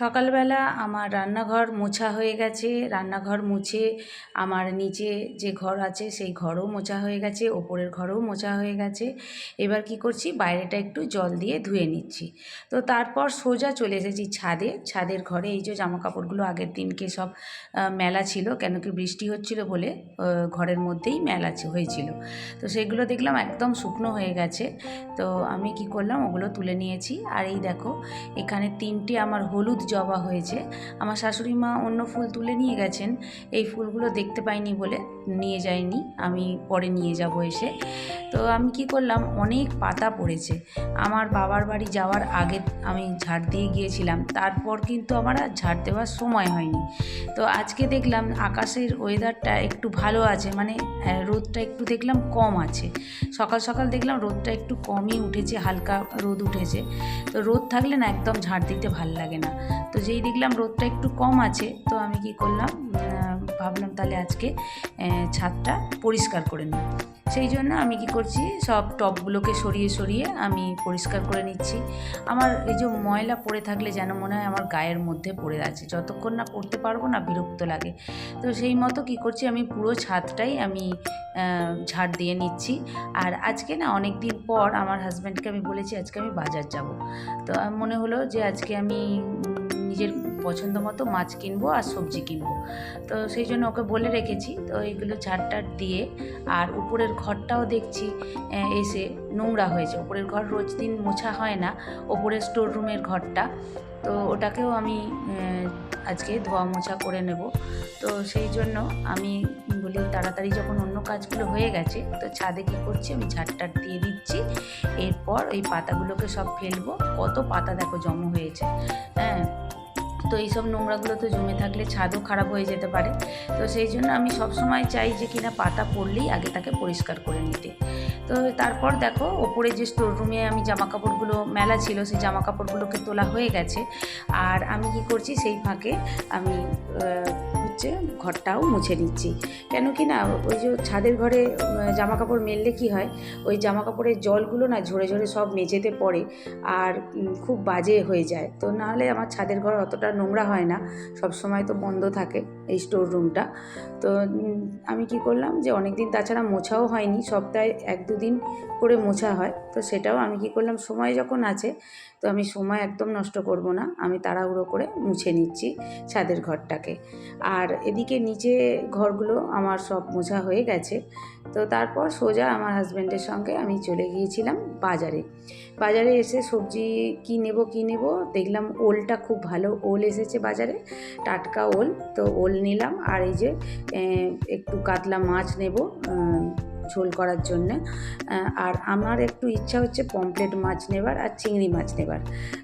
সকালবেলা আমার রান্নাঘর মোছা হয়ে গেছে। রান্নাঘর মুছে আমার নিচে যে ঘর আছে, সেই ঘরও মোছা হয়ে গেছে, ওপরের ঘরও মোছা হয়ে গেছে। এবার কি করছি? বাইরেটা একটু জল দিয়ে ধুয়ে নিচ্ছি। তো তারপর সোজা চলে এসেছি ছাদে। ছাদের ঘরে এই যে জামা কাপড়গুলো আগের দিনকে সব মেলা ছিল, কেন কি বৃষ্টি হচ্ছিল বলে ঘরের মধ্যেই মেলা হয়েছিল। তো সেগুলো দেখলাম একদম শুকনো হয়ে গেছে। তো আমি কি করলাম? ওগুলো তুলে নিয়েছি। আর এই দেখো, এখানে তিনটে আমার হলুদ জবা হয়েছে। আমার শাশুড়ি মা অন্য ফুল তুলে নিয়ে গেছেন। এই ফুলগুলো দেখতে পাইনি বলে নিয়ে যায়নি আমি পরে নিয়ে যাব এসে। তো আমি কি করলাম অনেক পাতা পড়েছে। আমার বাবার বাড়ি যাওয়ার আগে আমি ঝাড় দিয়ে গিয়েছিলাম তারপর কিন্তু আমার আর ঝাড় দেওয়ার সময় হয়নি। তো আজকে দেখলাম আকাশের ওয়েদারটা একটু ভালো আছে মানে আহ, রোদটা একটু দেখলাম কম আছে। সকাল সকাল দেখলাম রোদটা একটু কমই উঠেছে হালকা রোদ উঠেছে। তো রোদ থাকলে না একদম ঝাড় দিতে ভালো লাগে না। তো যেই দেখলাম রোদটা একটু কম আছে, তো আমি কি করলাম ভাবলাম তাহলে আজকে ছাদটা পরিষ্কার করে নিই। সেই জন্য আমি কি করছি, সব টবগুলোকে সরিয়ে সরিয়ে আমি পরিষ্কার করে নিচ্ছি। আমার এই যে ময়লা পড়ে থাকলে যেন মনে হয় আমার গায়ের মধ্যে পড়ে আছে, যতক্ষণ না পড়তে পারব না বিরক্ত লাগে। তো সেই মতো কি করছি, আমি পুরো ছাদটাই আমি ঝাড় দিয়ে নিচ্ছি। আর আজকে না অনেক দিন পর আমার হাজব্যান্ডকে আমি বলেছি, আজকে আমি বাজার যাব। তো মনে হলো যে আজকে আমি নিজের পছন্দ মতো মাছ কিনবো আর সবজি কিনবো। তো সেই জন্য ওকে বলে রেখেছি, তো এইগুলো ঝাড় টাড় দিয়ে আর উপরের ঘরটাও দেখছি এসে নোংরা হয়েছে। উপরের ঘর রোজ দিন মোছা হয় না, ওপরের স্টোর রুমের ঘরটা। তো ওটাকেও আমি আজকে ধোয়া মোছা করে নেব। তো সেই জন্য আমি বলি, তাড়াতাড়ি যখন অন্য কাজগুলো হয়ে গেছে, তো ছাদে কী করছি, আমি ঝাড়টার দিয়ে দিচ্ছি। এরপর ওই পাতাগুলোকে সব ফেলব। কত পাতা দেখো জমা হয়েছে হ্যাঁ? তো এইসব নোংরাগুলো তো জমে থাকলে ছাদও খারাপ হয়ে যেতে পারে। তো সেই জন্য আমি সবসময় চাই যে কিনা পাতা পড়লেই আগে তাকে পরিষ্কার করে নিতে। তো তারপর দেখো, ওপরে যে স্টোর রুমে আমি জামা কাপড়গুলো মেলা ছিল, সেই জামা কাপড়গুলোকে তোলা হয়ে গেছে। আর আমি কি করছি, সেই ফাঁকে আমি হচ্ছে ঘরটাও মুছে নিচ্ছি। কেন কি না, ওই যে ছাদের ঘরে জামা কাপড় মেললে কি হয়, ওই জামা কাপড়ের জলগুলো না ঝরে ঝরে সব মেঝেতে পড়ে আর খুব বাজে হয়ে যায়। তো নাহলে আমার ছাদের ঘর অতটা নোংরা হয় না, সব সময় তো বন্ধ থাকে এই স্টোর রুমটা। তো আমি কি করলাম যে অনেক দিন তাছাড়া মোছাও হয়নি, সপ্তাহে এক দুদিন করে মোছা হয়। তো সেটাও আমি কি করলাম, সময় যখন আছে, তো আমি সময় একদম নষ্ট করব না, আমি তাড়াহুড়ো করে মুছে নিচ্ছি ছাদের ঘরটাকে। আর এদিকে নিচে ঘরগুলো আমার সব মোছা হয়ে গেছে। তো তারপর সোজা আমার হাজব্যান্ডের সঙ্গে আমি চলে গিয়েছিলাম বাজারে। বাজারে এসে সবজি কী নেব কী নেব, দেখলাম ওলটা খুব ভালো ওল এসেছে বাজারে, টাটকা ওল। তো ওল নিলাম আর এই যে একটু কাতলা মাছ নেব ঝোল করার জন্য। আর আমার একটু ইচ্ছা হচ্ছে পমপ্লেট মাছ নেবার আর চিংড়ি মাছ নেবার।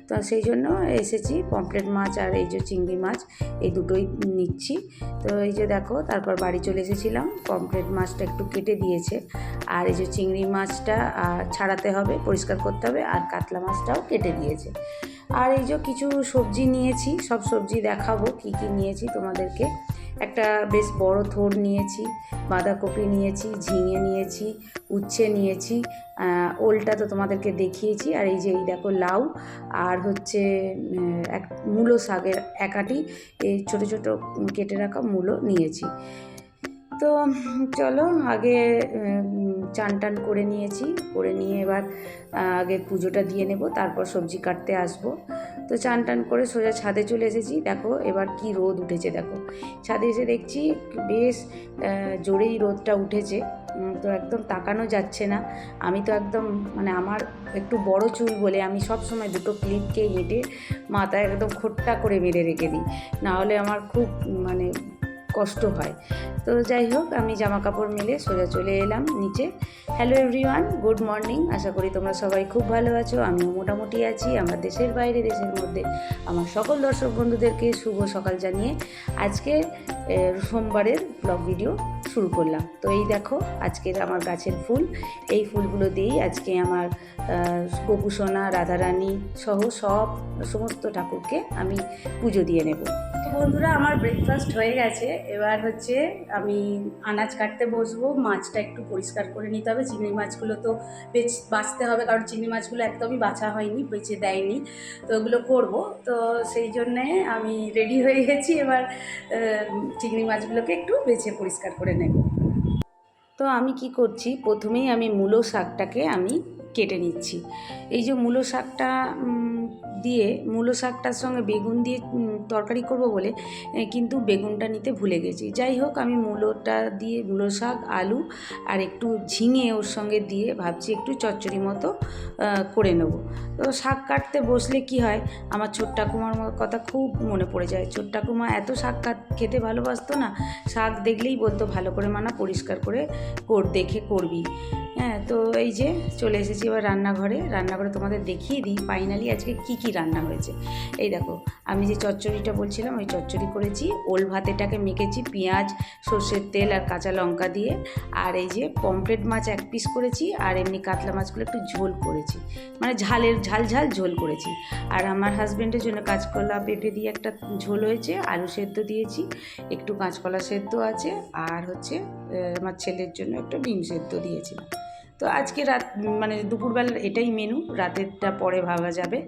তো সেই জন্য এসেছি পমপ্লেট মাছ আর এই যে চিংড়ি মাছ, এই দুটোই নিচ্ছি। তো এই যে দেখো, তারপর বাড়ি চলে এসেছিলাম পমপ্লেট মাছটা একটু কেটে দিয়েছে। আর এই যে চিংড়ি মাছটা ছাড়াতে হবে, পরিষ্কার করতে হবে আর কাতলা মাছটাও কেটে দিয়েছে। আর এই যে কিছু সবজি নিয়েছি, সব সবজি দেখাবো কি কি নিয়েছি তোমাদেরকে। একটা বেশ বড় থোড় নিয়েছি, বাঁধাকপি নিয়েছি, ঝিঙে নিয়েছি, উচ্ছে নিয়েছি ওলটা তো তোমাদেরকে দেখিয়েছি। আর এই যে এই দেখো লাউ আর হচ্ছে এক মূলো শাকের একাটি এই ছোটো ছোটো কেটে রাখা মূলো নিয়েছি। তো চলো আগে চান টান করে নিয়েছি। করে নিয়ে এবার আগে পুজোটা দিয়ে নেব, তারপর সবজি কাটতে আসব। তো চান টান করে সোজা ছাদে চলে এসেছি। দেখো এবার কি রোদ উঠেছে, দেখো। ছাদে এসে দেখছি বেশ জোরেই রোদটা উঠেছে। তো একদম তাকানো যাচ্ছে না। আমি তো একদম মানে আমার একটু বড় চুল বলে আমি সব সময় দুটো ক্লিপকে হেঁটে মাথায় একদম খোট্টা করে বেঁধে রেখে দিই। নাহলে আমার খুব মানে কষ্ট হয়। তো যাই হোক আমি জামা কাপড় মিলে সোজা চলে এলাম নিচে। হ্যালো এভরিওয়ান গুড মর্নিং আশা করি তোমরা সবাই খুব ভালো আছো। আমিও মোটামুটি আছি। আমার দেশের বাইরে দেশের মধ্যে। আমার সকল দর্শক বন্ধুদেরকে শুভ সকাল জানিয়ে আজকে সোমবারের ব্লগ ভিডিও শুরু করলাম। তো এই দেখো আজকের আমার গাছের ফুল। এই ফুলগুলো দিয়েই আজকে আমার আহ, গোপুসোনা রাধারানী সহ সব সমস্ত ঠাকুরকে আমি পুজো দিয়ে নেব। বন্ধুরা, আমার ব্রেকফাস্ট হয়ে গেছে। এবার হচ্ছে আমি আনাজ কাটতে বসবো। মাছটা একটু পরিষ্কার করে নিতে হবে। চিংড়ি মাছগুলো তো বেচ বাছতে হবে, কারণ চিংড়ি মাছগুলো একদমই বাছা হয়নি বেছে দেয়নি। তো ওগুলো করব। তো সেই জন্যে আমি রেডি হয়ে গেছি। এবার চিংড়ি মাছগুলোকে একটু বেছে পরিষ্কার করে নেব। তো আমি কি করছি? প্রথমেই আমি মূলো শাকটাকে আমি কেটে নিচ্ছি। এই যে মূলো শাকটা দিয়ে মূলো শাকটার সঙ্গে বেগুন দিয়ে তরকারি করব বলে কিন্তু বেগুনটা নিতে ভুলে গেছি। যাই হোক, আমি মূলোটা দিয়ে, মূলো শাক, আলু আর একটু ঝিঙে ওর সঙ্গে দিয়ে ভাবছি একটু চচ্চড়ি মতো করে নেব। তো শাক কাটতে বসলে কি হয়, আমার ছোট ঠাকুমার কথা খুব মনে পড়ে যায়। ছোট ঠাকুমা এত শাক খেতে ভালোবাসতো না, শাক দেখলেই বলতো ভালো করে মানা, পরিষ্কার করে কর, দেখে করবি। হ্যাঁ তো এই যে চলে এসেছি এবার রান্নাঘরে। রান্নাঘরে তোমাদের দেখিয়ে দিই ফাইনালি আজকে কি কি রান্না হয়েছে। এই দেখো, আমি যে চচ্চড়িটা বলছিলাম, ওই চচ্চড়ি করেছি। ওল ভাতেটাকে মেখেছি, পেঁয়াজ, সর্ষের তেল আর কাঁচা লঙ্কা দিয়ে। আর এই যে পমফ্রেট মাছ এক পিস করেছি, আর এমনি কাতলা মাছগুলো একটু ঝোল করেছি। মানে ঝালের, ঝাল ঝাল ঝোল করেছি। আর আমার হাজব্যান্ডের জন্য কাঁচকলা পেঁপে দিয়ে একটা ঝোল হয়েছে, আলু সেদ্ধ দিয়েছি, একটু কাঁচকলা সেদ্ধ আছে, আর হচ্ছে আমার ছেলের জন্য একটু ডিম সেদ্ধ দিয়েছিলাম। তো আজকে রাত মানে দুপুরবেলার এটাই মেনু রাতেরটা পরে ভাবা যাবে।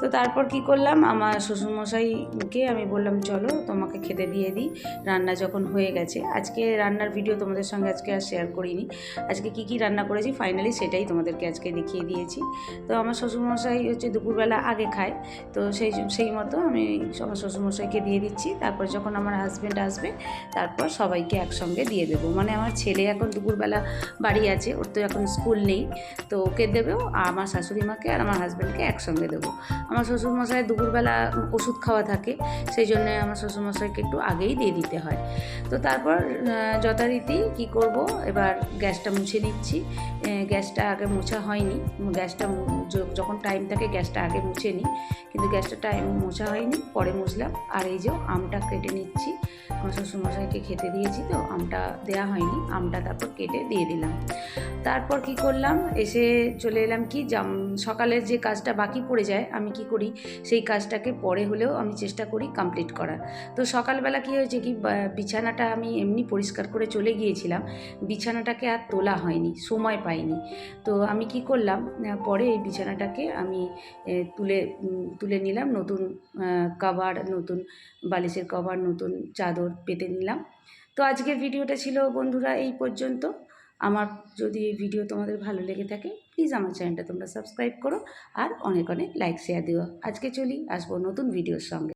তো তারপর কি করলাম, আমার শ্বশুরমশাইকে আমি বললাম, চলো তোমাকে খেতে দিয়ে দিই, রান্না যখন হয়ে গেছে। আজকে রান্নার ভিডিও তোমাদের সঙ্গে আজকে আর শেয়ার করিনি। আজকে কি কি রান্না করেছি ফাইনালি সেটাই তোমাদেরকে আজকে দেখিয়ে দিয়েছি। তো আমার শ্বশুরমশাই হচ্ছে দুপুরবেলা আগে খায়, তো সেই সেই মতো আমি আমার শ্বশুরমশাইকে দিয়ে দিচ্ছি। তারপর যখন আমার হাজব্যান্ড আসবে, তারপর সবাইকে একসঙ্গে দিয়ে দেবো। মানে আমার ছেলে এখন দুপুরবেলা বাড়ি আছে, ওর তো এখন স্কুল নেই, তো ওকে দেবেও আমার শাশুড়ি মাকে আর আমার হাজব্যান্ডকে একসঙ্গে দেবো। আমার শ্বশুরমশাই দুপুরবেলা ওষুধ খাওয়া থাকে, সেই জন্য আমার শ্বশুরমশাইকে একটু আগেই দিয়ে দিতে হয়। তো তারপর যথারীতি কি করব, এবার গ্যাসটা মুছে নিচ্ছি। গ্যাসটা আগে মোছা হয়নি, গ্যাসটা যখন টাইম থাকে গ্যাসটা আগে মুছে নিই। কিন্তু গ্যাসটা টাইম মোছা হয়নি, পরে মুছলাম। আর এই যে আমটা কেটে নিচ্ছি। আমার শ্বশুরমশাইকে খেতে দিয়েছি তো, আমটা দেওয়া হয়নি, আমটা তারপর কেটে দিয়ে দিলাম। তারপর কি করলাম, এসে চলে এলাম কি, জাম, সকালের যে কাজটা বাকি পড়ে যায়, আমি কি করি, সেই কাজটাকে পরে হলেও আমি চেষ্টা করি কমপ্লিট করার। তো সকালবেলা কি হয়েছে কি বিছানাটা আমি এমনি পরিষ্কার করে চলে গিয়েছিলাম, বিছানাটাকে আর তোলা হয়নি, সময় পাইনি। তো আমি কি করলাম পরে এই বিছানাটাকে আমি তুলে তুলে নিলাম, নতুন কভার নতুন বালিশের কভার, নতুন চাদর পেতে নিলাম। তো আজকের ভিডিওটা ছিল বন্ধুরা এই পর্যন্ত। আমার যদি এই ভিডিও তোমাদের ভালো লেগে থাকে প্লিজ আমার চ্যানেলটা তোমরা সাবস্ক্রাইব করো আর অনেক অনেক লাইক শেয়ার দিও। আজকে চলি, আসব নতুন ভিডিওর সঙ্গে।